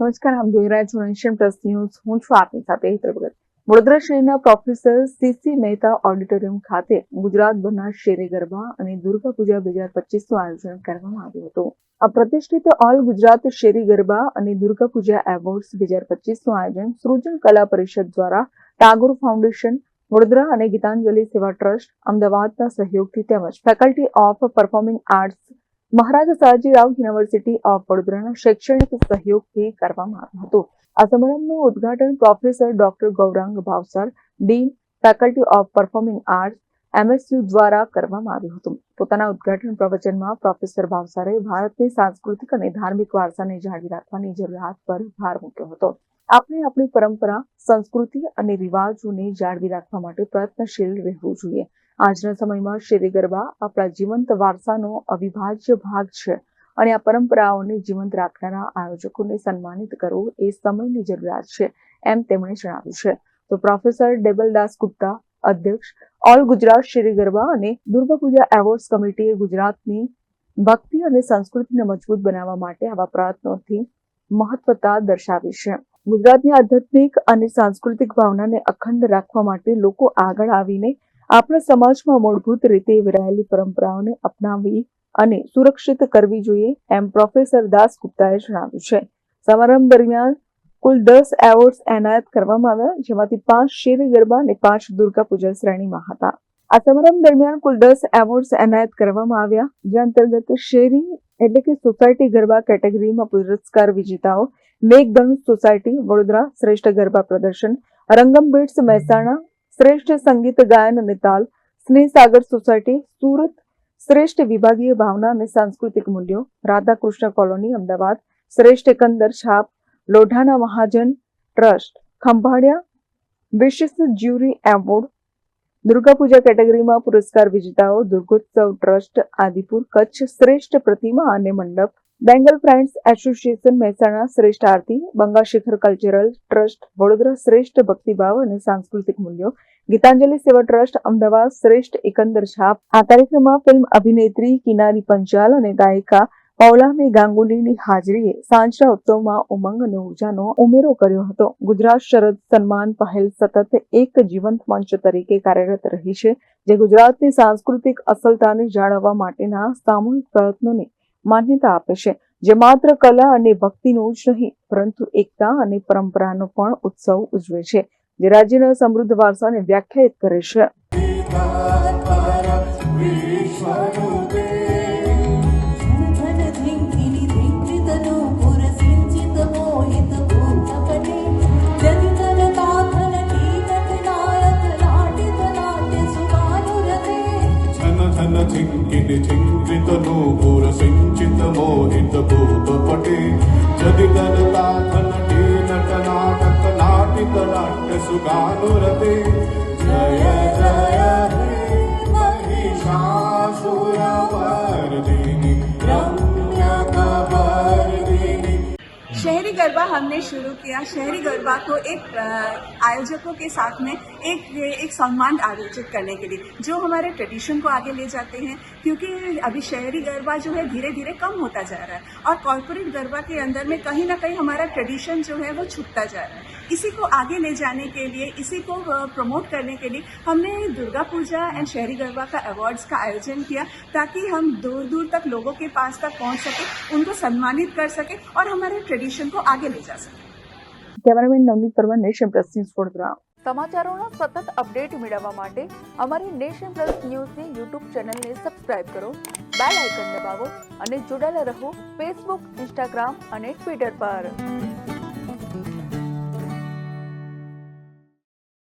નમસ્કાર આપ જોઈ રહ્યા છો એશિયન પ્લસ ન્યૂઝ. હું છું આપની સાથે હેતલ ભગત. વડોદરા શહેરના પ્રોફેસર સીસી મહેતા ઓડિટોરિયમ ખાતે ગુજરાતભરના શેરે ગરબા અને દુર્ગા પૂજા બે હજાર પચીસનું આયોજન કરવામાં આવ્યું હતું. આ પ્રતિષ્ઠિત ઓલ ગુજરાત શેરી ગરબા અને દુર્ગા પૂજા એવોર્ડ્સ બે હજાર પચીસનું આયોજન સૃજન કલા પરિષદ દ્વારા ટાગોર ફાઉન્ડેશન, વડોદરા અને ગીતાંજલિ સેવા ટ્રસ્ટ અમદાવાદના સહયોગથી તેમજ faculty of performing arts Maharaja Sayajirao university of વડોદરાના શૈક્ષણિક સહયોગથી કરવામાં આવ્યું હતું. આ સમારંભનું ઉદઘાટન professor doctor Gaurang Bhavsar, dean, faculty of performing arts, MSU દ્વારા કરવામાં આવ્યું હતું. પોતાના ઉદ્ઘાટન પ્રવચનમાં પ્રોફેસર ભાવસારે ભારતની સાંસ્કૃતિક અને ધાર્મિક વારસાને જાળવી રાખવાની જરૂરિયાત પર ભાર મૂક્યો હતો. આપણે આપણી પરંપરા, સંસ્કૃતિ અને રિવાજોને જાળવી રાખવા માટે પ્રયત્નશીલ રહેવું જોઈએ. આજના સમયમાં શેરી ગરબા આપણા જીવંત વારસાનો અવિભાજ્ય ભાગ છે અને આ પરંપરાઓને જીવંત રાખનારા આયોજકોને સન્માનિત કરવું એ સમયની જરૂરિયાત છે એમ તેમણે જણાવ્યું છે. તો પ્રોફેસર ડેબલદાસ ગુપ્તા, અધ્યક્ષ, ઓલ ગુજરાત શેરી ગરબા અને દુર્ગા પૂજા એવોર્ડ્સ કમિટીએ ગુજરાતની ભક્તિ અને સંસ્કૃતિને મજબૂત બનાવવા માટે આવા પ્રયત્નોથી મહત્વતા દર્શાવી છે. ગુજરાતની આધ્યાત્મિક અને સાંસ્કૃતિક ભાવનાને અખંડ રાખવા માટે લોકો આગળ આવીને આપણા સમાજમાં મૂળભૂત રીતે વિરાયેલી પરંપરાઓને અપનાવવી અને સુરક્ષિત કરવી જોઈએ એમ પ્રોફેસર દાસ ગુપ્તાએ જણાવ્યું છે. સમારંભ દરમિયાન કુલ દસ એવોર્ડ્સ એનાયત કરવામાં આવ્યા, જેમાંથી પાંચ શેરી ગરબા અને પાંચ દુર્ગા પૂજા શ્રેણીમાં હતા. આ સમારંભ દરમિયાન કુલ દસ એવોર્ડ્સ એનાયત કરવામાં આવ્યા, જે અંતર્ગત શેરી એટલે કે સોસાયટી ગરબા કેટેગરીમાં પુરસ્કાર વિજેતાઓ, મેઘધનુષ સોસાયટી, વડોદરા શ્રેષ્ઠ ગરબા પ્રદર્શન, રંગમ બીટ્સ મહેસાણા શ્રેષ્ઠ સંગીત ગાયન અને તાલ, સ્નેહ સાગર સોસાયટી, સુરત, શ્રેષ્ઠ વિભાગીય ભાવના અને સાંસ્કૃતિક મૂલ્યો, રાધાકૃષ્ણ કોલોની, અમદાવાદ, શ્રેષ્ઠ એકંદર છાપ, લોઢાના મહાજન ટ્રસ્ટ, ખંભાળિયા, વિશિષ્ટ જ્યુરી એવોર્ડ, દુર્ગા પૂજા કેટેગરીમાં પુરસ્કાર વિજેતાઓ, દુર્ગોત્સવ ટ્રસ્ટ, આદિપુર, કચ્છ શ્રેષ્ઠ પ્રતિમા અને મંડપ, બેંગલ ફ્રેન્ડ્સ એસોસિએશન મહેસાણા શ્રેષ્ઠ આરતી બંગા શિખર કલ્ચરલ ટ્રસ્ટ, વડોદરા શ્રેષ્ઠ ભક્તિભાવ અને સાંસ્કૃતિક મૂલ્યો ગીતાંજલિ સેવા ટ્રસ્ટ, અમદાવાદ શ્રેષ્ઠ એકંદર છાપ. આ કાર્યક્રમમાં ફિલ્મ અભિનેત્રી, કિનારી પંચાલ અને ગાયિકા પૌલામી ગાંગુલીની હાજરીએ સાંજના ઉત્સવમાં ઉમંગ અને ઉર્જાનો ઉમેરો કર્યો હતો. ગુજરાત શરદ સન્માન પહેલ સતત એક જીવંત મંચ તરીકે કાર્યરત રહી છે, જે ગુજરાતની સાંસ્કૃતિક અસલતાને જાળવવા માટેના સામૂહિક પ્રયત્નોને માન્યતા આપે છે, જે માત્ર કલા અને ભક્તિનો જ નહીં, પરંતુ એકતા અને પરંપરાનો પણ ઉત્સવ ઉજવે છે. જે રાજ્યના સમૃદ્ધ વારસાને વ્યાખ્યાયિત કરે છે. I would be. शहरी गरबा हमने शुरू किया। शहरी गरबा को एक आयोजकों के साथ में एक एक सम्मान आयोजित करने के लिए, जो हमारे ट्रेडिशन को आगे ले जाते हैं, क्योंकि अभी शहरी गरबा जो है धीरे धीरे कम होता जा रहा है और कॉरपोरेट गरबा के अंदर में कहीं ना कहीं हमारा ट्रेडिशन जो है वो छुपता जा रहा है। इसी को आगे ले जाने के लिए, इसी को प्रमोट करने के लिए हमने दुर्गा पूजा एंड शहरी गरबा का अवार्ड्स का आयोजन किया, ताकि हम दूर दूर तक लोगों के पास तक पहुँच सके, उनको सम्मानित कर सके और हमारे ट्रेडिशन को आगे ले जा सके cameraman Navneet Parmar Nation Plus News Vadodara સમાચારોના સતત અપડેટ મેળવવા માટે અમારી નેશન પ્લસ ન્યૂઝની યુટ્યુબ ચેનલને સબસ્ક્રાઇબ કરો બેલ આઇકન દબાવો અને જોડાયેલા રહો ફેસબુક ઇન્સ્ટાગ્રામ અને ટ્વિટર પર